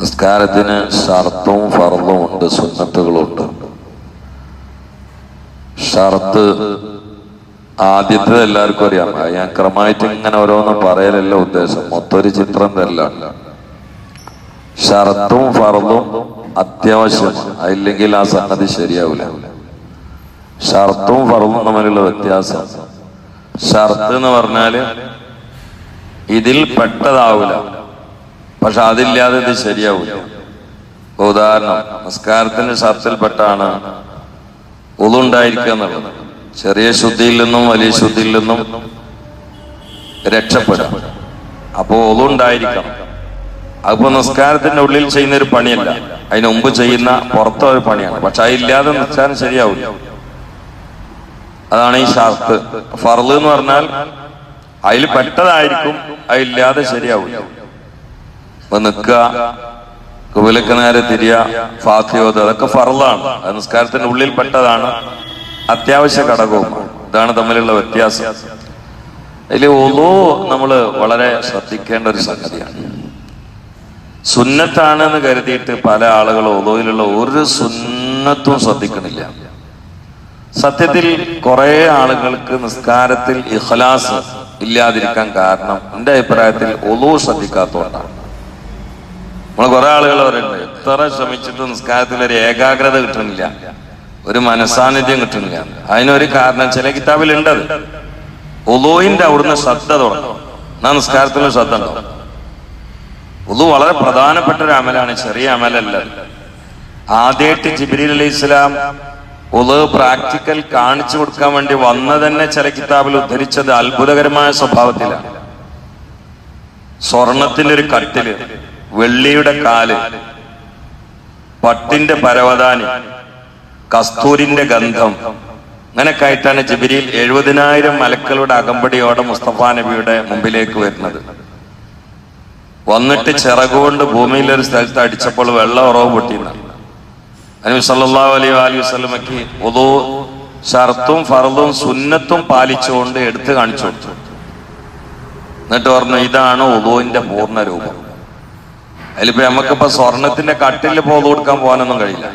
നിസ്കാരത്തിന് ഷർത്തും ഫർളും ഉണ്ട് സുന്നത്തുകളുണ്ട്. ഷർത്ത് ആദ്യത്തെ എല്ലാവർക്കും അറിയാം. ഞാൻ ക്രമമായിട്ട് ഇങ്ങനെ ഓരോന്ന് പറയലല്ല ഉദ്ദേശം. മൊത്തം ഒരു ചിത്രം തരലാണ് ഷർത്തും ഫർളും അത്യാവശ്യം അല്ലെങ്കിൽ ആ സംഗതി ശരിയാവില്ല. ഷർത്തും ഫർളും തമ്മിലുള്ള വ്യത്യാസം. ഷർത്ത് എന്ന് പറഞ്ഞാൽ ഇതിൽ പെട്ടതാവില്ല. പക്ഷെ അതില്ലാതെ ഇത് ശരിയാവില്ല ഉദാഹരണം നമസ്കാരത്തിന് ഷർത്തിൽപ്പെട്ടാണ് ഒതുണ്ടായിരിക്കുക എന്നുള്ളത്. ചെറിയ ശുദ്ധിയിൽ നിന്നും വലിയ ശുദ്ധിയിൽ നിന്നും രക്ഷപ്പെടാം അപ്പോ ഒതുണ്ടായിരിക്കണം അതിപ്പോ നിസ്കാരത്തിന്റെ ഉള്ളിൽ ചെയ്യുന്ന ഒരു പണിയല്ല. അതിന് മുമ്പ് ചെയ്യുന്ന പുറത്തൊരു പണിയാണ്. പക്ഷെ അതില്ലാതെ നിസ്കാരം ശരിയാവില്ല അതാണ് ഈ ഷർത്ത്. ഫർൾ എന്ന് പറഞ്ഞാൽ അതിൽ പെട്ടതായിരിക്കും അതില്ലാതെ ശരിയാവില്ല അപ്പൊ നിൽക്കുക. കുവിലക്ക് നേരെ തിരിയ ഫാത്തിയോത് അതൊക്കെ ഫറലാണ് നിസ്കാരത്തിന്റെ ഉള്ളിൽ പെട്ടതാണ്. അത്യാവശ്യ ഘടകവും. ഇതാണ് തമ്മിലുള്ള വ്യത്യാസം. അതിൽ ഓതോ നമ്മൾ വളരെ ശ്രദ്ധിക്കേണ്ട ഒരു സംഗതിയാണ്. സുന്നത്താണെന്ന് കരുതിയിട്ട് പല ആളുകൾ ഓതോയിലുള്ള ഒരു സുന്നത്തും ശ്രദ്ധിക്കണില്ല. സത്യത്തിൽ കുറെ ആളുകൾക്ക് നിസ്കാരത്തിൽ ഇഖ്ലാസ് ഇല്ലാതിരിക്കാൻ കാരണം എന്റെ അഭിപ്രായത്തിൽ ഒതോ ശ്രദ്ധിക്കാത്തതുകൊണ്ടാണ്. നമ്മൾ കുറെ ആളുകൾ പറയുന്നുണ്ട് എത്ര ശ്രമിച്ചിട്ട് നിസ്കാരത്തിൽ ഒരു ഏകാഗ്രത കിട്ടുന്നില്ല. ഒരു മനസാന്നിധ്യം കിട്ടുന്നില്ല. അതിനൊരു കാരണം ചില കിതാബിൽ ഉണ്ടത് ഒലോയിന്റെ അവിടുന്ന് ശ്രദ്ധ തുടങ്ങും. എന്നാ നിസ്കാരത്തിലും ശ്രദ്ധ ഉണ്ടാവും. ഉദു വളരെ പ്രധാനപ്പെട്ട ഒരു അമലാണ് ചെറിയ അമലല്ല. ആദ്യമായിട്ട് ജിബിരി അലൈഹി ഇസ്ലാം ഉദു പ്രാക്ടിക്കൽ കാണിച്ചു കൊടുക്കാൻ വേണ്ടി വന്ന തന്നെ ചില കിതാബിൽ ഉദ്ധരിച്ചത് അത്ഭുതകരമായ സ്വഭാവത്തിലാണ്. സ്വർണത്തിന്റെ ഒരു കട്ടിൽ. വെള്ളിയുടെ കാൽ പട്ടിന്റെ പരവതാനി കസ്തൂരിന്റെ ഗന്ധം. അങ്ങനെയൊക്കെ ആയിട്ടാണ് ജിബിരിയിൽ എഴുപതിനായിരം മലക്കളുടെ അകമ്പടിയോടെ മുസ്തഫ നബിയുടെ മുമ്പിലേക്ക് വരുന്നത്. വന്നിട്ട് ചിറകുകൊണ്ട് ഭൂമിയിൽ ഒരു സ്ഥലത്ത് അടിച്ചപ്പോൾ വെള്ളം ഉറവ് പൊട്ടിയെന്ന്. അനു സല്ലല്ലാഹു അലൈഹി അലൈഹി വസ്ലമക്ക് ഒതു ഷർത്തും ഫറുതും സുന്നത്തും പാലിച്ചുകൊണ്ട് എടുത്തു കാണിച്ചു കൊടുത്തു. എന്നിട്ട് പറഞ്ഞു ഇതാണ് ഉദുവിന്റെ പൂർണ രൂപം. അതിലിപ്പോ നമുക്കിപ്പോ സ്വർണത്തിന്റെ കട്ടിൽ പോതു കൊടുക്കാൻ പോകാനൊന്നും കഴിയില്ല.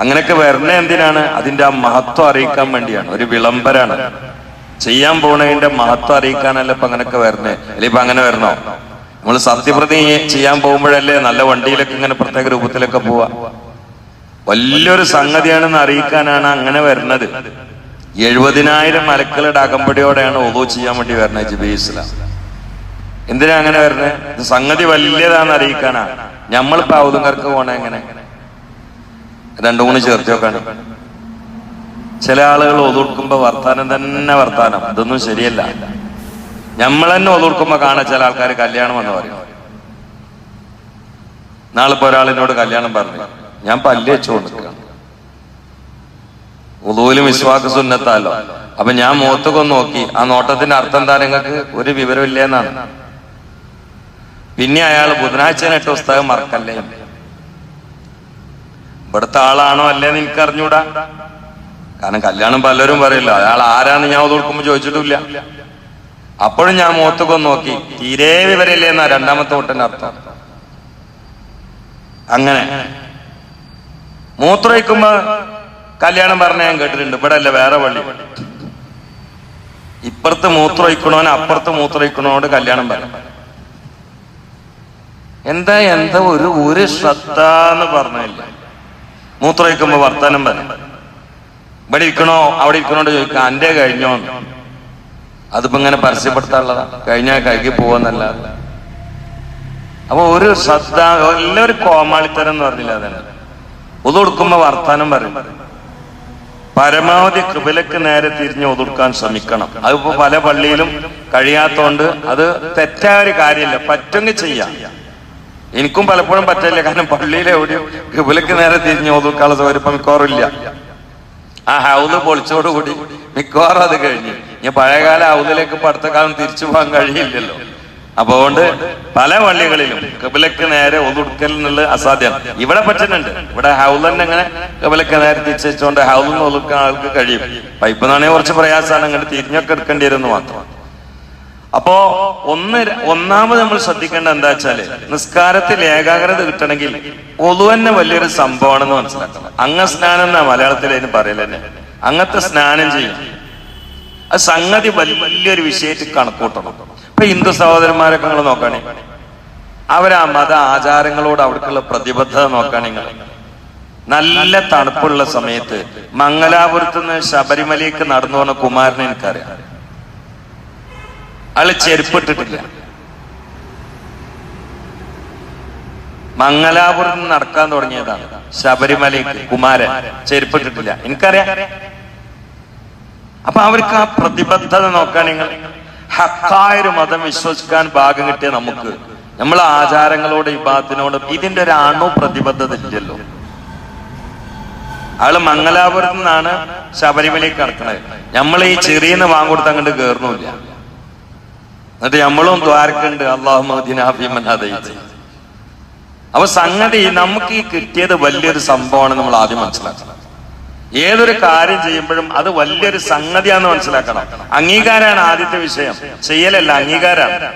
അങ്ങനെയൊക്കെ വരണ എന്തിനാണ്? അതിന്റെ ആ മഹത്വം അറിയിക്കാൻ വേണ്ടിയാണ്. ഒരു വിളംബരാണ്. ചെയ്യാൻ പോണതിന്റെ മഹത്വം അറിയിക്കാനല്ല ഇപ്പൊ അങ്ങനെയൊക്കെ വരണേ? അല്ലെ ഇപ്പൊ അങ്ങനെ വരണോ? നമ്മൾ സത്യപ്രതിജ്ഞ ചെയ്യാൻ പോകുമ്പോഴല്ലേ നല്ല വണ്ടിയിലൊക്കെ ഇങ്ങനെ പ്രത്യേക രൂപത്തിലൊക്കെ പോവാ? വലിയൊരു സംഗതിയാണെന്ന് അറിയിക്കാനാണ് അങ്ങനെ വരുന്നത് എഴുപതിനായിരം മലക്കളുടെ അകമ്പടിയോടെയാണ് ഒതു ചെയ്യാൻ വേണ്ടി വരുന്നത് ജിബി ഇസ്ലാം. എന്തിനാ അങ്ങനെ വരുന്നത് സംഗതി വലിയതാന്ന് അറിയിക്കാനാ. നമ്മളിപ്പോ ഔതുങ്കർക്ക് പോണേ എങ്ങനെ? രണ്ടു മൂന്ന് ചേർത്ത് നോക്കാണ് ചില ആളുകൾ ഒതുർക്കുമ്പോ വർത്താനം തന്നെ വർത്താനം. ഇതൊന്നും ശരിയല്ല. നമ്മൾ തന്നെ ഒതുർക്കുമ്പോ കാണാൻ ചില ആൾക്കാർ കല്യാണം എന്ന് പറയും. നാളിപ്പോ ഒരാളിനോട് കല്യാണം പറഞ്ഞു. ഞാൻ പല്ല് വെച്ചുകൊണ്ട് നിൽക്കുകയാണ് ഉദൂലും വിശ്വാസ സുന്നത്താലോ. അപ്പൊ ഞാൻ മുഖത്തൊക്കെ നോക്കി. ആ നോട്ടത്തിന്റെ അർത്ഥം എന്താ? നിങ്ങൾക്ക് ഒരു വിവരമില്ല എന്നാണ്. പിന്നെ അയാൾ ബുധനാഴ്ച ഇട്ട പുസ്തകം മറക്കല്ലേ? ഇവിടുത്തെ ആളാണോ അല്ലേന്ന് എനിക്ക് അറിഞ്ഞൂടാ കാരണം കല്യാണം പലരും പറയില്ല അയാൾ ആരാന്ന് ഞാൻ കൊടുക്കുമ്പോ ചോദിച്ചിട്ടില്ല. അപ്പോഴും ഞാൻ മുഖത്തൊക്കെ നോക്കി തീരെ വിവരമില്ല എന്നാ രണ്ടാമത്തെ തൊട്ടിന്റെ അർത്ഥം. അങ്ങനെ മൂത്രമൊഴിക്കുമ്പോ കല്യാണം പറഞ്ഞ ഞാൻ കേട്ടിട്ടുണ്ട് ഇവിടെ അല്ല വേറെ പള്ളി ഇപ്പുറത്ത് മൂത്രമൊഴിക്കണോന് അപ്പുറത്ത് മൂത്രമൊഴിക്കണോട് കല്യാണം പറയും. എന്താ എന്താ ഒരു ഒരു ശ്രദ്ധ എന്ന് പറഞ്ഞില്ല. മൂത്രമൊഴിക്കുമ്പോ വർത്താനം പറഞ്ഞു ഇവിടെ ഇരിക്കണോ? അവിടെ ഇരിക്കണോണ്ട് ചോദിക്കാം. അന്റെ കഴിഞ്ഞോ അതിപ്പോ ഇങ്ങനെ പരസ്യപ്പെടുത്താനുള്ളതാ. കഴിഞ്ഞാൽ കഴുകി പോവാന്നല്ല അപ്പൊ ഒരു ശ്രദ്ധ എല്ലാവരും കോമാളിത്തരം എന്ന് പറഞ്ഞില്ല അതന്നെ ഒതുകൊടുക്കുമ്പോ വർത്താനം പറയും. പരമാവധി കൃപലക്ക് നേരെ തിരിഞ്ഞ് ഒതുക്കാൻ ശ്രമിക്കണം. അതിപ്പോ പല പള്ളിയിലും കഴിയാത്തോണ്ട് അത് തെറ്റായ ഒരു കാര്യമില്ല പറ്റുമെങ്കിൽ ചെയ്യാം. എനിക്കും പലപ്പോഴും പറ്റില്ല കാരണം പള്ളിയിലെ ഒരു കൃപലക്ക് നേരെ തിരിഞ്ഞ് ഒതുക്കാനുള്ള സൗകര്യം ഇപ്പൊ മിക്കവാറും ആ ഹൗൽ പൊളിച്ചോടുകൂടി മിക്കവാറും അത് കഴിഞ്ഞു. ഇനി പഴയകാല ഹൗദിലേക്ക് ഇപ്പൊ കാലം തിരിച്ചു പോകാൻ കഴിയില്ലല്ലോ. അപ്പൊ അതുകൊണ്ട് പല പള്ളികളിലും കബിലക്ക് നേരെ ഒതുക്കൽ എന്നുള്ളത് അസാധ്യമാണ്. ഇവിടെ പറ്റുന്നുണ്ട്. ഇവിടെ ഹൗലന്നെ അങ്ങനെ കബിലക്ക് നേരെ തിരിച്ചുകൊണ്ട് ഹൗലിൽ ഒതുക്കാൻ ആൾക്ക് കഴിയും. പൈപ്പ് നാണേ കുറച്ച് പ്രയാസമാണ്. അങ്ങനെ തിരിഞ്ഞൊക്കെ എടുക്കേണ്ടി വരുന്നു മാത്രം. അപ്പോ ഒന്ന് ഒന്നാമത് നമ്മൾ ശ്രദ്ധിക്കേണ്ട എന്താ വെച്ചാൽ നിസ്കാരത്തിൽ ഏകാഗ്രത കിട്ടണമെങ്കിൽ ഒതു തന്നെ വലിയൊരു സംഭവമാണെന്ന് മനസ്സിലാക്കണം. അങ്ങ സ്നാനം എന്നാ മലയാളത്തിൽ അതിന് പറയൽ തന്നെ. അങ്ങനത്തെ സ്നാനം ചെയ്യും. അത് സംഗതി വലിയൊരു വിഷയത്തിൽ കണക്കൂട്ടണം. ഇപ്പൊ ഹിന്ദു സഹോദരന്മാരൊക്കെ നിങ്ങൾ നോക്കണേ. അവരാ മത ആചാരങ്ങളോട് അവർക്കുള്ള പ്രതിബദ്ധത നോക്കാൻ നിങ്ങൾ. നല്ല തണുപ്പുള്ള സമയത്ത് മംഗലാപുരത്ത് നിന്ന് ശബരിമലയ്ക്ക് നടന്നു പോകുന്ന കുമാരനെ എനിക്കറിയാം. അയാൾ ചെരുപ്പിട്ടിട്ടില്ല മംഗലാപുരത്ത് നടക്കാൻ തുടങ്ങിയതാണ് ശബരിമല കുമാരൻ ചെരുപ്പിട്ടിട്ടില്ല. എനിക്കറിയാം. അപ്പൊ അവർക്ക് ആ പ്രതിബദ്ധത നോക്കാൻ നിങ്ങൾ ഹക്കായൊരു മതം വിശ്വസിക്കാൻ ഭാഗം കിട്ടിയ നമുക്ക് നമ്മളെ ആചാരങ്ങളോട് ഇബാത്തിനോടും ഇതിന്റെ ഒരു അണു പ്രതിബദ്ധത ഇല്ലല്ലോ. അയാൾ മംഗലാപുരത്ത് നിന്നാണ് ശബരിമലയ്ക്ക് കിടക്കണത് നമ്മൾ ഈ ചെറിയെന്ന് വാങ്ങൊടുത്ത് അങ്ങോട്ട് കയറണില്ല എന്നിട്ട് നമ്മളും ദ്വാരക്കുണ്ട്. അള്ളാഹുദിനാഭിമനാദയിച്ച് അപ്പൊ സംഗതി നമുക്ക് ഈ കിട്ടിയത് വലിയൊരു സംഭവമാണ് നമ്മൾ ആദ്യം മനസ്സിലാക്കണം. ഏതൊരു കാര്യം ചെയ്യുമ്പോഴും അത് വലിയൊരു സംഗതിയാന്ന് മനസ്സിലാക്കണം. അംഗീകാരമാണ് ആദ്യത്തെ വിഷയം. ചെയ്യലല്ല അംഗീകാരമാണ്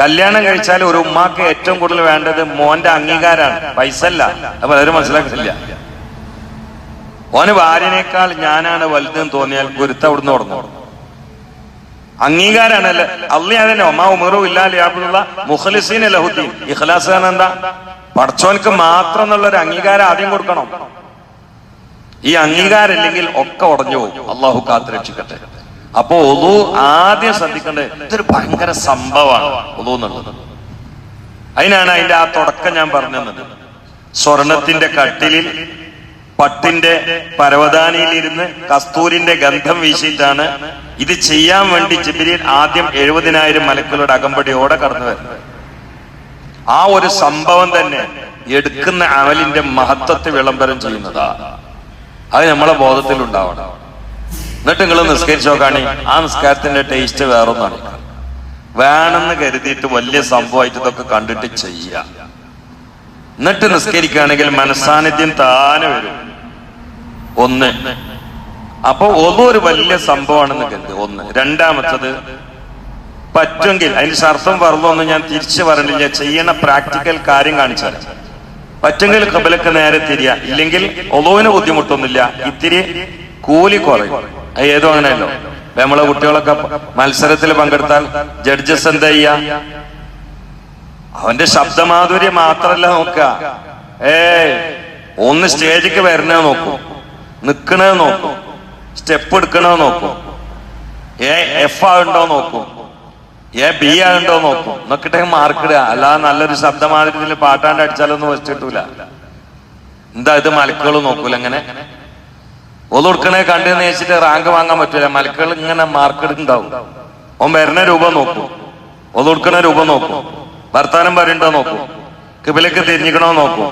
കല്യാണം കഴിച്ചാൽ ഒരു ഉമ്മാക്ക് ഏറ്റവും കൂടുതൽ വേണ്ടത് മോന്റെ അംഗീകാരമാണ് പൈസ അല്ല അപ്പൊ അതൊരു മനസ്സിലാക്കുന്നില്ല ഓന് ഭാര്യനേക്കാൾ ഞാനാണ് വലുതെന്ന് തോന്നിയാൽ ഗുരുത്ത അവിടുന്ന് തുടങ്ങും. അംഗീകാരാണല്ലേ അള്ളി അതന്നെ ഒമാ ഉമറും ഇല്ലാലിയാബുള്ള മുഖലിസീൻ ലഹുദ്ദീൻ. ഇഖ്ലാസ് എന്താ? പടച്ചോനക്ക് മാത്രം എന്നുള്ള ഒരു അംഗീകാരം ആദ്യം കൊടുക്കണം. ഈ അംഗീകാരം ഇല്ലെങ്കിൽ ഒക്കെ ഉടഞ്ഞു പോകും. അള്ളാഹു കാത്ത് രക്ഷിക്കട്ടെ. അപ്പോ ഒതു ആദ്യം ശ്രദ്ധിക്കേണ്ടത് ഇതൊരു ഭയങ്കര സംഭവമാണ് ഒതു എന്നുള്ളത്. അതിനാണ് അതിന്റെ ആ തുടക്കം ഞാൻ പറഞ്ഞത് സ്വർണത്തിന്റെ കട്ടിലിൽ പട്ടിന്റെ പരവതാനിയിലിരുന്ന് കസ്തൂരിന്റെ ഗന്ധം വീശിയിട്ടാണ് ഇത് ചെയ്യാൻ വേണ്ടി ജിബിരിൽ ആദ്യം എഴുപതിനായിരം മലക്കുകളുടെ അകമ്പടിയോടെ കടന്നു വരുന്നത്. ആ ഒരു സംഭവം തന്നെ എടുക്കുന്ന അമലിന്റെ മഹത്വത്തെ വിളംബരം ചെയ്യുന്നതാ. അത് നമ്മളെ ബോധത്തിൽ ഉണ്ടാവണം എന്നിട്ട് നിങ്ങൾ നിസ്കരിച്ചു കാണി ആ നിസ്കാരത്തിന്റെ ടേസ്റ്റ് വേറൊന്നാണ്. വേണമെന്ന് കരുതിയിട്ട് വലിയ സംഭവമായിട്ട് ഇതൊക്കെ കണ്ടിട്ട് ചെയ്യുക എന്നിട്ട് നിസ്കരിക്കുകയാണെങ്കിൽ മനസാന്നിധ്യം താനെ വരും. ഒന്ന്. അപ്പൊ ഒന്നും ഒരു വലിയ സംഭവമാണെന്ന് കരുതി ഒന്ന്. രണ്ടാമത്തത് പറ്റുമെങ്കിൽ അതിന് ശർത്തം പറഞ്ഞൊന്നും ഞാൻ തിരിച്ചു പറഞ്ഞില്ല. ചെയ്യണ പ്രാക്ടിക്കൽ കാര്യം കാണിച്ചാൽ പറ്റുമെങ്കിൽ കബലക്ക് നേരെ തിരിയ. ഇല്ലെങ്കിൽ ഒലോവിന് ബുദ്ധിമുട്ടൊന്നുമില്ല. ഇത്തിരി കൂലി കുറയും. ഏതോ അങ്ങനെയല്ലോ. നമ്മളെ കുട്ടികളൊക്കെ മത്സരത്തിൽ പങ്കെടുത്താൽ ജഡ്ജസ് എന്താ ചെയ്യാ? അവന്റെ ശബ്ദമാധുര്യം മാത്രല്ല നോക്കുക ഏ ഒന്ന് സ്റ്റേജിക്ക് വരണേ നോക്കും. നിക്കണേ നോക്കും. സ്റ്റെപ്പ് എടുക്കണേ നോക്കും. ഏ എഫ് ആണ്ടോ നോക്കും. ഏ ബി ആണ്ടോ നോക്കും. നോക്കിട്ടെ മാർക്ക് ഇടുക. അല്ലാതെ നല്ലൊരു ശബ്ദമാധുര്യത്തിൽ പാട്ടാണ്ട് അടിച്ചാലൊന്നും വെച്ചിട്ടില്ല എന്താ ഇത് മലക്കുകൾ നോക്കൂല അങ്ങനെ? ഒന്ന് കൊടുക്കണേ കണ്ടെന്ന് വെച്ചിട്ട് റാങ്ക് വാങ്ങാൻ പറ്റൂല. മലക്കുകൾ ഇങ്ങനെ മാർക്ക് എടുക്കുന്നുണ്ടാവും ഓൻ വരണ രൂപം നോക്കും. ഒന്ന് കൊടുക്കണ രൂപം നോക്കും. വർത്താനം പറയണ്ടോ നോക്കൂ. കിബിലക്ക് തിരിഞ്ഞിക്കണോ നോക്കൂ.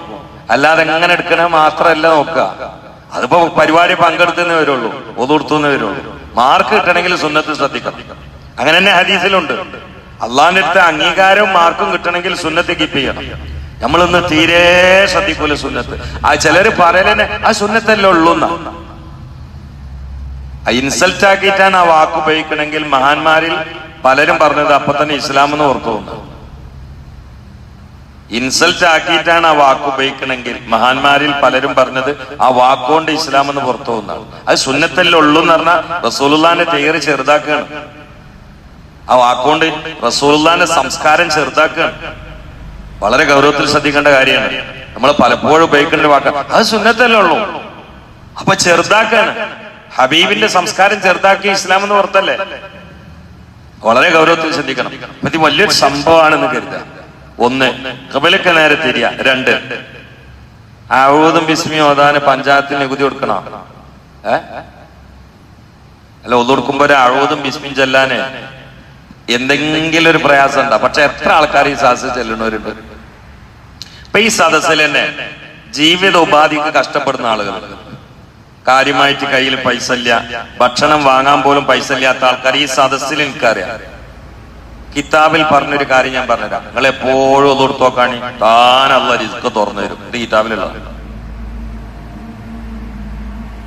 അല്ലാതെ എങ്ങനെ എടുക്കണ മാത്രമല്ല നോക്കുക. അതിപ്പോ പരിപാടി പങ്കെടുത്തുന്നേ വരുള്ളൂ ഒതുകൊടുത്തുന്നേ വരുള്ളൂ. മാർക്ക് കിട്ടണമെങ്കിൽ സുന്നത്ത് ശ്രദ്ധിക്കണം. അങ്ങനെ തന്നെ ഹദീസിലുണ്ട്. അള്ളാന്റെ അടുത്ത് അംഗീകാരവും മാർക്കും കിട്ടണമെങ്കിൽ സുന്നത്ത് കീപ്പ് ചെയ്യണം. നമ്മളിന്ന് തീരെ ശ്രദ്ധിക്കൂല സുന്നത്ത്. ആ ചിലര് പറയലെന്നെ ആ സുന്നത്തല്ലേ ഉള്ളൂ ഇൻസൾട്ട് ആക്കിയിട്ടാണ് ആ വാക്ക് ഉപയോഗിക്കണമെങ്കിൽ മഹാന്മാരിൽ പലരും പറഞ്ഞത് അപ്പൊ തന്നെ ഇസ്ലാം എന്ന് ഓർത്തു ഇൻസൾട്ട് ആക്കിയിട്ടാണ് ആ വാക്ക് ഉപയോഗിക്കണമെങ്കിൽ. മഹാന്മാരിൽ പലരും പറഞ്ഞത് ആ വാക്കുകൊണ്ട് ഇസ്ലാം എന്ന് പുറത്തു വന്നാണ് അത് സുന്നത്തല്ലേ ഉള്ളൂ എന്ന് പറഞ്ഞാൽ റസൂലുള്ളാന്റെ തീയറി ചെറുതാക്കുകയാണ്. ആ വാക്കുകൊണ്ട് റസൂലുള്ളാന്റെ സംസ്കാരം ചെറുതാക്കുകയാണ്. വളരെ ഗൗരവത്തിൽ ശ്രദ്ധിക്കേണ്ട കാര്യമാണ്. നമ്മൾ പലപ്പോഴും ഉപയോഗിക്കേണ്ട വാക്കാണ്. അത് സുന്നത്തല്ലേ ഉള്ളൂ. അപ്പൊ ചെറുതാക്കാണ്. ഹബീബിന്റെ സംസ്കാരം ചെറുതാക്കി ഇസ്ലാം എന്ന് പുറത്തല്ലേ? വളരെ ഗൗരവത്തിൽ ശ്രദ്ധിക്കണം. ഇത് വലിയൊരു സംഭവമാണെന്ന് കരുതുക. ഒന്ന്. കബലക്ക് നേരെ തിരിയ. രണ്ട്. ആവൂതും ബിസ്മി ഓതാന് പഞ്ചായത്തിൽ നികുതി കൊടുക്കണോ? അല്ല ഒന്ന് കൊടുക്കുമ്പോ ഒരു ബിസ്മിയും ചെല്ലാന് എന്തെങ്കിലും ഒരു പ്രയാസം ഉണ്ടാ പക്ഷെ എത്ര ആൾക്കാർ ഈ സദസ്സിൽ ചെല്ലണവരുണ്ട് അപ്പൊ ഈ സദസ്സിൽ തന്നെ ജീവിത ഉപാധിക്ക് കഷ്ടപ്പെടുന്ന ആളുകൾ. കാര്യമായിട്ട് കയ്യിൽ പൈസ ഇല്ല. ഭക്ഷണം വാങ്ങാൻ പോലും പൈസ ഇല്ലാത്ത ആൾക്കാർ ഈ സദസ്സിൽ എനിക്കറിയാം. കിതാബിൽ പറഞ്ഞൊരു കാര്യം ഞാൻ പറഞ്ഞുതരാം. നിങ്ങൾ എപ്പോഴും ഒന്ന് കൊടുത്തു നോക്കാണി. താനുള്ള റിസ്ക് തുറന്നു തരും. ഇത് കിതാബിലുള്ള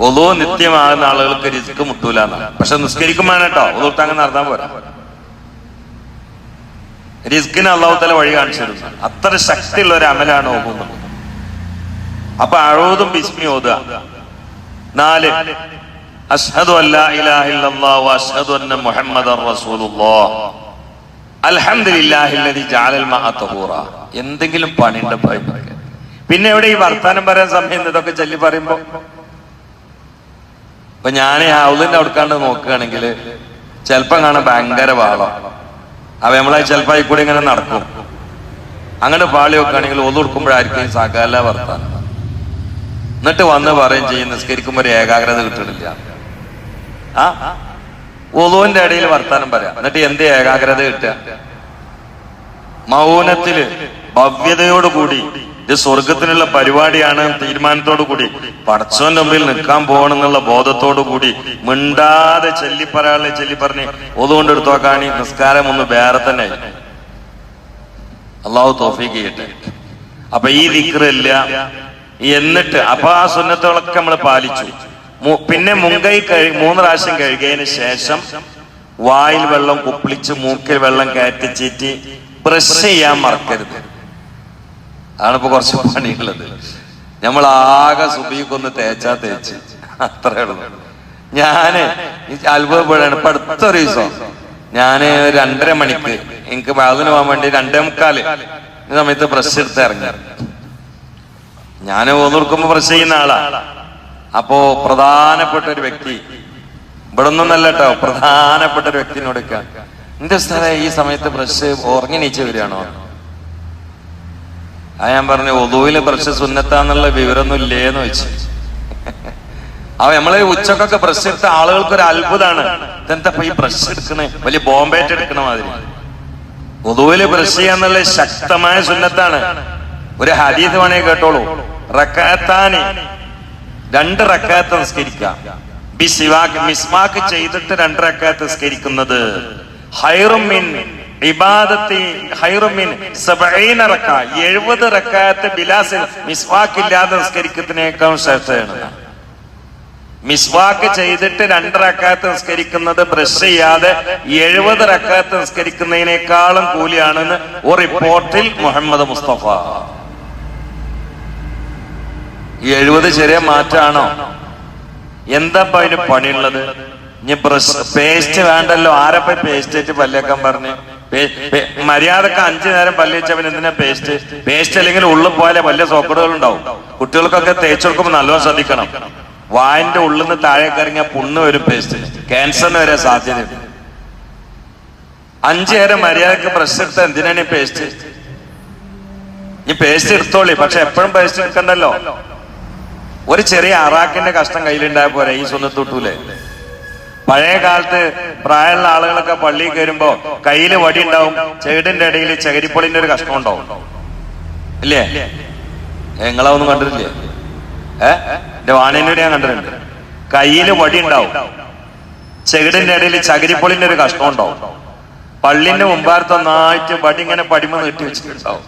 ഒതോ നിത്യമാകുന്ന ആളുകൾക്ക് റിസ്ക് മുട്ടൂല പക്ഷെ നിസ്കരിക്കുമ്പോൾ കേട്ടോ. ഒതൊട്ട് അങ്ങനെ നടത്താൻ പോരാ. റിസ്കിന് അള്ളാഹുത്തല വഴി കാണിച്ചു തരുന്നു അത്ര ശക്തിയുള്ള ഒരു അമലാണ് ഓകുന്നത് അപ്പൊ അഴുതും ബിസ്മി ഓതുക. നാല്. അഷ്ഹദു അല്ലാ ഇലാഹ ഇല്ലല്ലാഹു വ അഷ്ഹദു അന്ന മുഹമ്മദർ റസൂലുള്ളാഹ്. എന്തെങ്കിലും പണിയുണ്ട് പോയി പിന്നെ എവിടെ ഈ വർത്താനം പറയാൻ സമയം ഇതൊക്കെ ചൊല്ലി പറയുമ്പോ? ഇപ്പൊ ഞാൻ ഹൗലിന്റെ അവിടുക്കാണ്ട് നോക്കുകയാണെങ്കിൽ ചിലപ്പം കാണാൻ ഭയങ്കര വാളം അപ്പൊ നമ്മളെ ചിലപ്പോ ഈ കൂടെ ഇങ്ങനെ നടക്കും. അങ്ങനെ പാളി വെക്കുകയാണെങ്കിൽ ഒന്നു കൊടുക്കുമ്പോഴായിരിക്കും സകല വർത്താനം. എന്നിട്ട് വന്ന് പറയും ചെയ്യും നിസ്കരിക്കുമ്പോ ഒരു ഏകാഗ്രത കിട്ടണില്ല. ആ? ഒലുവിന്റെ ഇടയിൽ വർത്താനം പറയാം. എന്നിട്ട് എന്ത് ഏകാഗ്രത കിട്ടുക? മൗനത്തിൽ ഭവ്യതയോടുകൂടി ഇത് സ്വർഗത്തിനുള്ള പരിപാടിയാണ് തീരുമാനത്തോടു കൂടി പടച്ചോന്റെ മുമ്പിൽ നിൽക്കാൻ പോകണം എന്നുള്ള ബോധത്തോടു കൂടി മിണ്ടാതെ ചെല്ലിപ്പറയാളെ ചെല്ലിപ്പറഞ്ഞ് ഒതുകൊണ്ട് എടുത്തു നോക്കാണി നിസ്കാരം ഒന്ന് വേറെ തന്നെ അള്ളാഹു തോഫീക്ക് ചെയ്യട്ടെ. അപ്പൊ ഈ ദിക്റില്ല. എന്നിട്ട് അപ്പൊ ആ സുന്നത്തുകളൊക്കെ നമ്മൾ പാലിച്ചു. പിന്നെ മുങ്കൈ കഴി മൂന്ന് പ്രാവശ്യം കഴുകിയതിന് ശേഷം വായിൽ വെള്ളം കുപ്പിളിച്ച് മൂക്കിൽ വെള്ളം കയറ്റി ബ്രഷ് ചെയ്യാൻ മറക്കരുത്. അതാണിപ്പോ കുറച്ച് പണിയുള്ളത്. നമ്മൾ ആകെ സുബീക്കൊന്ന് തേച്ചാ തേച്ച്. അത്രേ ഉള്ളൂ. ഞാൻ ഈ അത്ഭുതപ്പെടാണ് ഇപ്പൊ അടുത്തൊരു ദിവസം ഞാൻ രണ്ടര മണിക്ക് എനിക്ക് അതിന് പോകാൻ വേണ്ടി രണ്ടേ മുക്കാൽ സമയത്ത് ബ്രഷ് എടുത്ത് ഇറങ്ങി. ഞാൻ ഓന്നോർക്കുമ്പോ ബ്രഷ് ചെയ്യുന്ന ആളാ. അപ്പോ പ്രധാനപ്പെട്ട ഒരു വ്യക്തി ഇവിടെ ഒന്നല്ല കേട്ടോ പ്രധാനപ്പെട്ട ഒരു വ്യക്തിനോട് എന്റെ സ്ഥലം ഈ സമയത്ത് ബ്രഷ് ഉറങ്ങി നീച്ച് വരികയാണോ? ആ ഞാൻ പറഞ്ഞു ഒതുവിൽ ബ്രഷ് സുന്നത്താന്നുള്ള വിവരമൊന്നും ഇല്ലേന്ന് വെച്ച് അവ നമ്മളെ ഉച്ചക്കൊക്കെ ബ്രഷ് എടുത്ത ആളുകൾക്ക് ഒരു അത്ഭുതമാണ് ഈ ബ്രഷ് എടുക്കണേ? വലിയ ബോംബേറ്റ് എടുക്കണ മാതിരി. ഒതുവിൽ ബ്രഷ് ചെയ്യാന്നുള്ള ശക്തമായ സുന്നത്താണ്. ഒരു ഹരീത് വേണേ കേട്ടോളൂ. റക്കാത്താനി രണ്ട് റക്കാത്ത് നിസ്കരിക്കാം ബിസിവാക്ക് മിസ്വാക് ചെയ്തിട്ട് രണ്ട് റക്കാത്ത് നിസ്കരിക്കുന്നത് ഹൈറുമിൻ ഇബാദത്തി ഹൈറുമിൻ സബഈന റക്ക എഴുപത് റക്കാത്ത് ബിലാസിൽ മിസ്വാക്ക് ഇല്ലാതെ നിസ്കരിക്കുന്നതിനേക്കാൾ ശ്രേഷ്ഠമാണ് മിസ്വാക്ക് ചെയ്തിട്ട് രണ്ട് റക്കാത്ത് നിസ്കരിക്കുന്നത് ബ്രഷ് ചെയ്യാതെ എഴുപത് റക്കാത്ത് നിസ്കരിക്കുന്നതിനേക്കാളും കൂലിയാണെന്ന് ഒരു റിപ്പോർട്ടിൽ മുഹമ്മദ് മുസ്തഫ. ഈ എഴുപത് ചെറിയ മാറ്റാണോ? എന്താ അതിന് പണിയുള്ളത്? ഇനി പേസ്റ്റ് വേണ്ടല്ലോ. ആരപ്പ പേസ്റ്റ് വെച്ച് പല്ലേക്കാൻ പറഞ്ഞ്? മര്യാദയ്ക്ക് അഞ്ചു നേരം പല്ല് വെച്ചവൻ എന്തിനാ പേസ്റ്റ്? പേസ്റ്റ് അല്ലെങ്കിൽ ഉള്ളിൽ പോയാലേ വലിയ സോക്കടുകൾ ഉണ്ടാവും കുട്ടികൾക്കൊക്കെ തേച്ചു കൊടുക്കുമ്പോൾ നല്ലോണം ശ്രദ്ധിക്കണം. വായന്റെ ഉള്ളിൽ നിന്ന് താഴേക്ക് ഇറങ്ങിയ പുണ്ണ് വരും പേസ്റ്റ്. ക്യാൻസറിന് വരെ സാധ്യതയുണ്ട് അഞ്ചു നേരം മര്യാദയ്ക്ക് ബ്രഷ് എടുത്ത എന്തിനാണ് ഈ പേസ്റ്റ്? ഈ പേസ്റ്റ് എടുത്തോളി. പക്ഷെ എപ്പോഴും പേസ്റ്റ് എടുക്കണ്ടല്ലോ. ഒരു ചെറിയ അറാക്കിന്റെ കഷ്ടം കയ്യിലുണ്ടായ പോരെ ഈ സ്വന്തത്തൊട്ടൂലേ പഴയ കാലത്ത് പ്രായമുള്ള ആളുകളൊക്കെ പള്ളിയിൽ കയറുമ്പോ കയ്യിൽ വടി ഉണ്ടാവും ചെടിന്റെ ഇടയിൽ ചകരിപ്പൊളിന്റെ ഒരു കഷ്ടം ഉണ്ടാവും. ഇല്ലേ? നിങ്ങളൊന്നും കണ്ടിട്ടില്ലേ? ഏ എന്റെ വാണേനൂര് ഞാൻ കണ്ടിട്ടുണ്ട്. കയ്യിൽ വടി ഉണ്ടാവും ചെകിടിന്റെ ഇടയിൽ ചകരിപ്പൊളിന്റെ ഒരു കഷ്ടം ഉണ്ടാവും. പള്ളിന്റെ മുമ്പാരത്ത് നന്നായിട്ട് വടി ഇങ്ങനെ പടിമ നീട്ടി വെച്ചിട്ടുണ്ടാവും.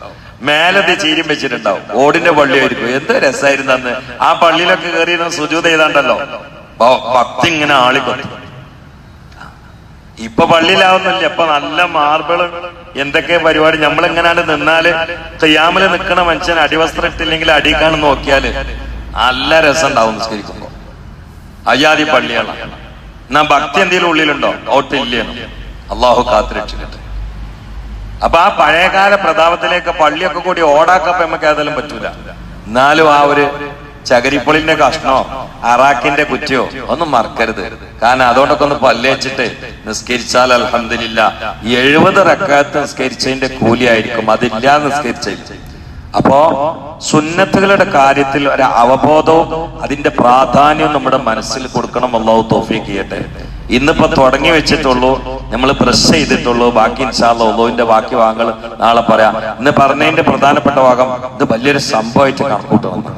മേലത് ചീരും വെച്ചിട്ടുണ്ടാവും. ഓടിന്റെ പള്ളിയായിരിക്കും എന്ത് രസമായിരുന്നു അന്ന്. ആ പള്ളിയിലൊക്കെ കയറിയിരുന്ന സുജൂത ചെയ്താണ്ടല്ലോ ഭക്തി ഇങ്ങനെ ആളിക്കൊത്തി ഇപ്പൊ പള്ളിയിലാവുന്നില്ല. ഇപ്പൊ നല്ല മാർബിൾ. എന്തൊക്കെ പരിപാടി. നമ്മൾ എങ്ങനെയാണ് നിന്നാൽ കയ്യാമൽ നിൽക്കണ മനുഷ്യൻ അടിവസ്ത്രം ഇട്ടില്ലെങ്കിൽ അടിക്കാണ് നോക്കിയാൽ നല്ല രസം ഉണ്ടാവും നിസ്കരിക്കുമ്പോ. അയ്യാതി പള്ളിയാണ്. എന്നാ ഭക്തി എന്തെങ്കിലും ഉള്ളിലുണ്ടോ? ഔട്ടില്ല അള്ളാഹു കാത്തിരക്ഷിക്കട്ടെ. അപ്പൊ ആ പഴയകാല പ്രതാപത്തിലേക്ക് പള്ളിയൊക്കെ കൂടി ഓടാക്കപ്പോ നമുക്ക് ഏതായാലും പറ്റൂല. എന്നാലും ആ ഒരു ചകരിപ്പൊളിന്റെ കഷ്ണോ അറാക്കിന്റെ കുറ്റിയോ ഒന്നും മറക്കരുത്. കാരണം അതുകൊണ്ടൊക്കെ ഒന്ന് പല്ലേച്ചിട്ട് നിസ്കരിച്ചാൽ അലഹമില്ല എഴുപത് റക്കാത്ത് നിസ്കരിച്ചതിന്റെ കൂലിയായിരിക്കും അതില്ല നിസ്കരിച്ച അപ്പോ സുന്നത്തുകളുടെ കാര്യത്തിൽ ഒരു അവബോധവും അതിന്റെ പ്രാധാന്യവും നമ്മുടെ മനസ്സിൽ കൊടുക്കണം. അള്ളാഹു തോഫിക്കട്ടെ ചെയ്യട്ടെ. ഇന്നിപ്പോ തുടങ്ങി വെച്ചിട്ടുള്ളൂ നമ്മൾ പ്രസ് ചെയ്തിട്ടുള്ളൂ ബാക്കി ഇൻഷാല്ലോ ബാക്കി വാങ്ങൾ നാളെ പറയാം. ഇന്ന് പറഞ്ഞതിന്റെ പ്രധാനപ്പെട്ട ഭാഗം ഇത് വലിയൊരു സംഭവമായിട്ട് കണക്കൂട്ട് വന്നു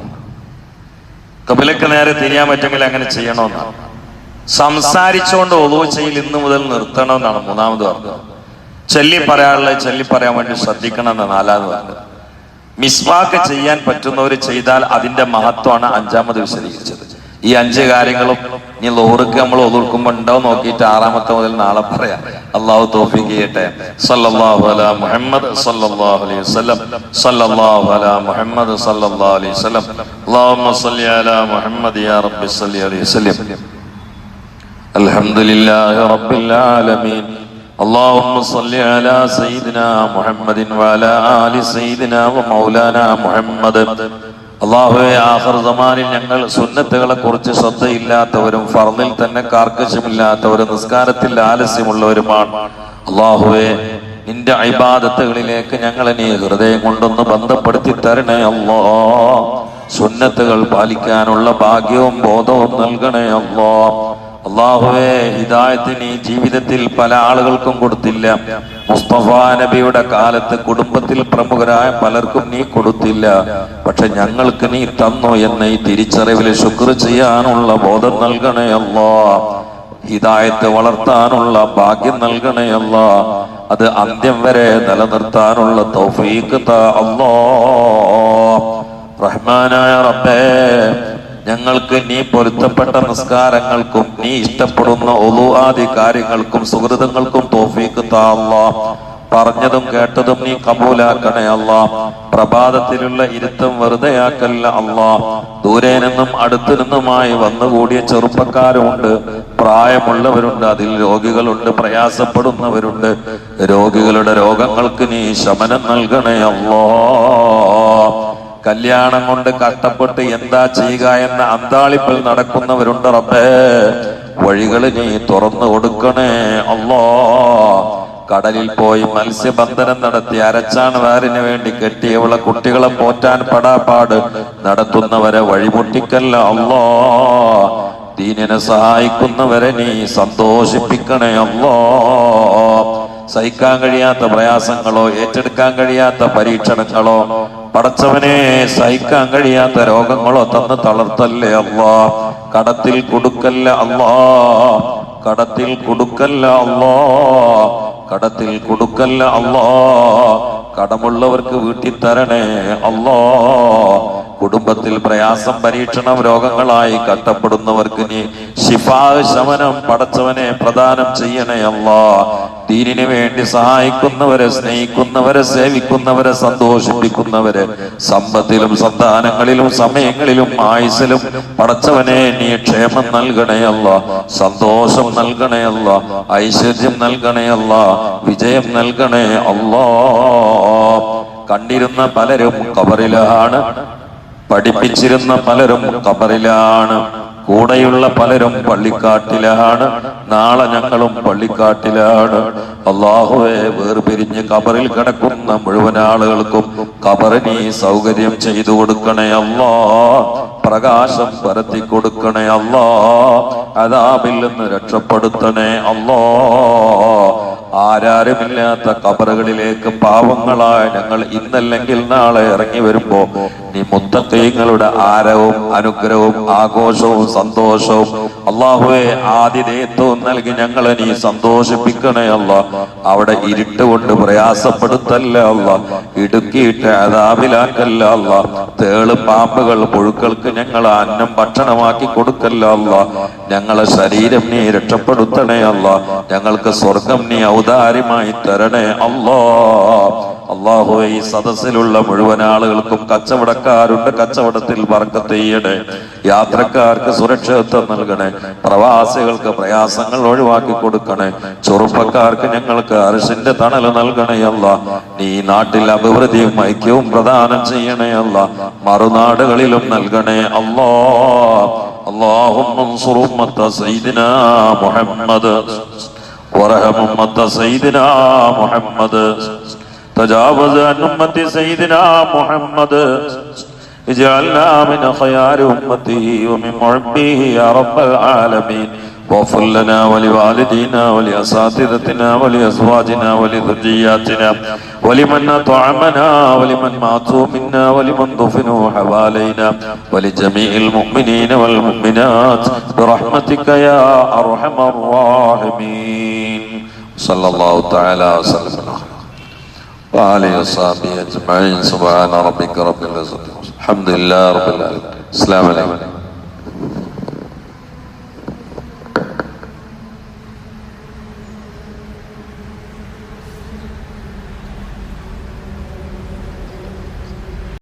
കപിലക്ക് നേരെ തിരിയാൻ പറ്റുമെങ്കിൽ അങ്ങനെ ചെയ്യണമെന്നാണ്. സംസാരിച്ചുകൊണ്ട് ഒതുവ് ചെയ്യൽ ഇന്ന് മുതൽ നിർത്തണമെന്നാണ് മൂന്നാമത് പറഞ്ഞത്. ചൊല്ലി പറയാനുള്ളത് ചൊല്ലി പറയാൻ വേണ്ടി ശ്രദ്ധിക്കണം എന്ന് നാലാമത് പറഞ്ഞത്. മിസ്വാക്ക് ചെയ്യാൻ പറ്റുന്നവർ ചെയ്താൽ അതിന്റെ മഹത്വമാണ് അഞ്ചാമത് വിശദീകരിച്ചത്. ഈ അഞ്ച് കാര്യങ്ങളും ഇനി ലോറിക്ക് നമ്മൾ ഒതുക്കുമ്പോ ഉണ്ടാവും നോക്കിയിട്ട് ആറാമത്തെ മുതൽ നാളെ പറയാം അള്ളാഹു തോഫിക്ക് ചെയ്യട്ടെ സല്ലല്ലാഹു അലാ മുഹമ്മദ് സല്ലല്ലാഹു അലൈഹി വസല്ലം സല്ലല്ലാഹു അലാ മുഹമ്മദ് സല്ലല്ലാഹു അലൈഹി വസല്ലം അല്ലാഹുമ്മ സല്ലി അലാ മുഹമ്മദ് യാ റബ്ബി സല്ലി അലൈഹി വസല്ലം الحمد لله رب العالمين اللهم صل على سيدنا محمد وعلى آل سيدنا ومولانا محمد അള്ളാഹുവെ ആഹർ സമാനിൽ ഞങ്ങൾ സുന്നത്തുകളെ കുറിച്ച് ശ്രദ്ധയില്ലാത്തവരും ഫർദിൽ തന്നെ കാർക്കശമില്ലാത്തവരും നിസ്കാരത്തിൽ ആലസ്യമുള്ളവരുമാണ്. അള്ളാഹുവെ നിന്റെ അഭിബാദത്തുകളിലേക്ക് ഞങ്ങളെ നീ ഹൃദയം കൊണ്ടൊന്ന് ബന്ധപ്പെടുത്തി തരണേ അല്ലോ സുന്നത്തുകൾ പാലിക്കാനുള്ള ഭാഗ്യവും ബോധവും നൽകണേ അല്ലോ അള്ളാഹുവേ ഹിദായത്തിന് ഈ ജീവിതത്തിൽ പല ആളുകൾക്കും കൊടുത്തില്ല. മുസ്തഫ നബിയുടെ കാലത്ത് കുടുംബത്തിൽ പ്രമുഖരായ പലർക്കും നീ കൊടുത്തില്ല. പക്ഷെ ഞങ്ങൾക്ക് നീ തന്നു എന്ന ഈ തിരിച്ചറിവിൽ ശുക്ർ ചെയ്യാനുള്ള ബോധം നൽകണേ അല്ലോ ഹിദായത്ത് വളർത്താനുള്ള ഭാഗ്യം നൽകണേ അല്ലോ അത് അന്ത്യം വരെ നിലനിർത്താനുള്ള തൗഫീഖ് അല്ലോ റഹ്മാനായ റബ്ബേ ഞങ്ങൾക്ക് നീ പൊരുത്തപ്പെട്ട നിസ്കാരങ്ങൾക്കും നീ ഇഷ്ടപ്പെടുന്ന ഒലു ആദി കാര്യങ്ങൾക്കും സുഹൃതങ്ങൾക്കും തോഫീക്ക് താവ പറഞ്ഞതും കേട്ടതും നീ കബൂലാക്കണേ അല്ല. പ്രഭാതത്തിലുള്ള ഇരുത്തം വെറുതെയാക്കല്ല അല്ല. ദൂരെ നിന്നും അടുത്തു നിന്നുമായി വന്നുകൂടിയ ചെറുപ്പക്കാരുമുണ്ട് പ്രായമുള്ളവരുണ്ട് അതിൽ രോഗികളുണ്ട് പ്രയാസപ്പെടുന്നവരുണ്ട്. രോഗികളുടെ രോഗങ്ങൾക്ക് നീ ശമനം നൽകണേ അല്ലോ. കല്യാണം കൊണ്ട് കഷ്ടപ്പെട്ട് എന്താ ചെയ്യുക എന്ന അന്താളിപ്പിൽ നടക്കുന്നവരുണ്ട് റബ്ബേ. വഴികൾ നീ തുറന്നു കൊടുക്കണേ. അല്ലോ കടലിൽ പോയി മത്സ്യബന്ധനം നടത്തി അരച്ചാൻ വാരിന് വേണ്ടി കെട്ടിയവളെ കുട്ടികളെ പോറ്റാൻ പടാപാട് നടത്തുന്നവരെ വഴിമുട്ടിക്കല്ല അല്ലോ ദീനനെ സഹായിക്കുന്നവരെ നീ സന്തോഷിപ്പിക്കണേ. അല്ലോ സഹിക്കാൻ കഴിയാത്ത പ്രയാസങ്ങളോ ഏറ്റെടുക്കാൻ കഴിയാത്ത പരീക്ഷണങ്ങളോ പടച്ചവനെ സഹിക്കാൻ കഴിയാത്ത രോഗങ്ങളോ തന്ന് തളർത്തല്ലേ അള്ളാ? കടത്തിൽ കൊടുക്കല്ല അള്ളാ. കടത്തിൽ കൊടുക്കല്ല അള്ളാ. കടത്തിൽ കൊടുക്കല്ല അള്ളാ. കടമുള്ളവർക്ക് വീട്ടിൽ തരണേ അല്ലാ കുടുംബത്തിൽ പ്രയാസം പരീക്ഷണം രോഗങ്ങളായി കഷ്ടപ്പെടുന്നവർക്ക് നീ ശിഫാ ശമനം പടച്ചവനെ പ്രദാനം ചെയ്യണേ അല്ലാ. ദീനിനു വേണ്ടി സഹായിക്കുന്നവരെ സ്നേഹിക്കുന്നവരെ സേവിക്കുന്നവരെ സന്തോഷിപ്പിക്കുന്നവരെ സമ്പത്തിലും സന്താനങ്ങളിലും സമയങ്ങളിലും ആയുസിലും പടച്ചവനെ നീ ക്ഷേമം നൽകണയല്ല സന്തോഷം നൽകണയല്ല ഐശ്വര്യം നൽകണയല്ല വിജയം നൽകണേ അല്ലോ. കണ്ടിരുന്ന പലരും കബറിലാണ് പഠിപ്പിച്ചിരുന്ന പലരും കബറിലാണ് കൂടെയുള്ള പലരും പള്ളിക്കാട്ടിലാണ് നാളെ ഞങ്ങളും പള്ളിക്കാട്ടിലാണ്. അള്ളാഹുവെ വേർപിരിഞ്ഞ് കബറിൽ കിടക്കുന്ന മുഴുവൻ ആളുകൾക്കും കബറിന് സൗകര്യം ചെയ്തു കൊടുക്കണേ അല്ലാ. പ്രകാശം പരത്തി കൊടുക്കണേ അല്ലാ. അതാബിൽ നിന്ന് രക്ഷപ്പെടുത്തണേ അല്ലോ. ആരാരുമില്ലാത്ത കബറുകളിലേക്ക് പാവങ്ങളായ ഞങ്ങൾ ഇന്നല്ലെങ്കിൽ നാളെ ഇറങ്ങി വരുമ്പോ നീ മുത്തക്കൈങ്ങളുടെ ആരവും അനുഗ്രഹവും ആഘോഷവും സന്തോഷവും അള്ളാഹുവെ ആതിഥേയത്വം നൽകി ഞങ്ങളെ നീ സന്തോഷിപ്പിക്കണേ അല്ല. അവിടെ ഇരുട്ട് കൊണ്ട് പ്രയാസപ്പെടുത്തല്ല അല്ല. ഇടുക്കിയിട്ട് അതാവിലാക്കല്ല അല്ല. തേൾ പാമ്പുകൾ പുഴുക്കൾക്ക് ഞങ്ങൾ അന്നം ഭക്ഷണമാക്കി കൊടുക്കല്ല അല്ല. ഞങ്ങളെ ശരീരം നീ രക്ഷപ്പെടുത്തണേ അല്ല. ഞങ്ങൾക്ക് സ്വർഗം നീ ഔദാര്യമായി തരണേ അല്ലോ. അള്ളാഹു ഈ സദസ്സിലുള്ള മുഴുവൻ ആളുകൾക്കും കച്ചവടക്കാരുണ്ട് കച്ചവടത്തിൽ വർക്കത്ത് ചെയ്യണേ യാത്രക്കാർക്ക് സുരക്ഷിതത്വം നൽകണേ പ്രവാസികൾക്ക് പ്രയാസങ്ങൾ ഒഴിവാക്കി കൊടുക്കണേ ചെറുപ്പക്കാർക്ക് ഞങ്ങൾക്ക് അരിശിന്റെ തണൽ നൽകണേ അല്ല നീ നാട്ടിൽ അഭിവൃദ്ധിയും ഐക്യവും പ്രദാനം ചെയ്യണേ അല്ല മറുനാടുകളിലും നൽകണേ അല്ലോ اللهم انصر أمة سيدنا محمد ورحم أمة سيدنا محمد تجاوز عن أمة سيدنا محمد. اجعلنا من خيار أمته ومن محبيه يا رب العالمين. واغفر لنا ولوالدينا ولأساتذتنا ولأزواجنا ولذرياتنا. ولمن أطعمنا ولمن ماتوا منا ولمن دفنوا حوالينا. ولجميع المؤمنين والمؤمنات برحمتك يا أرحم الراحمين. صلى الله تعالى وسلم. وآله وصحبه أجمعين. سبحان ربك رب العزة. الحمد لله رب العالمين. السلام عليكم.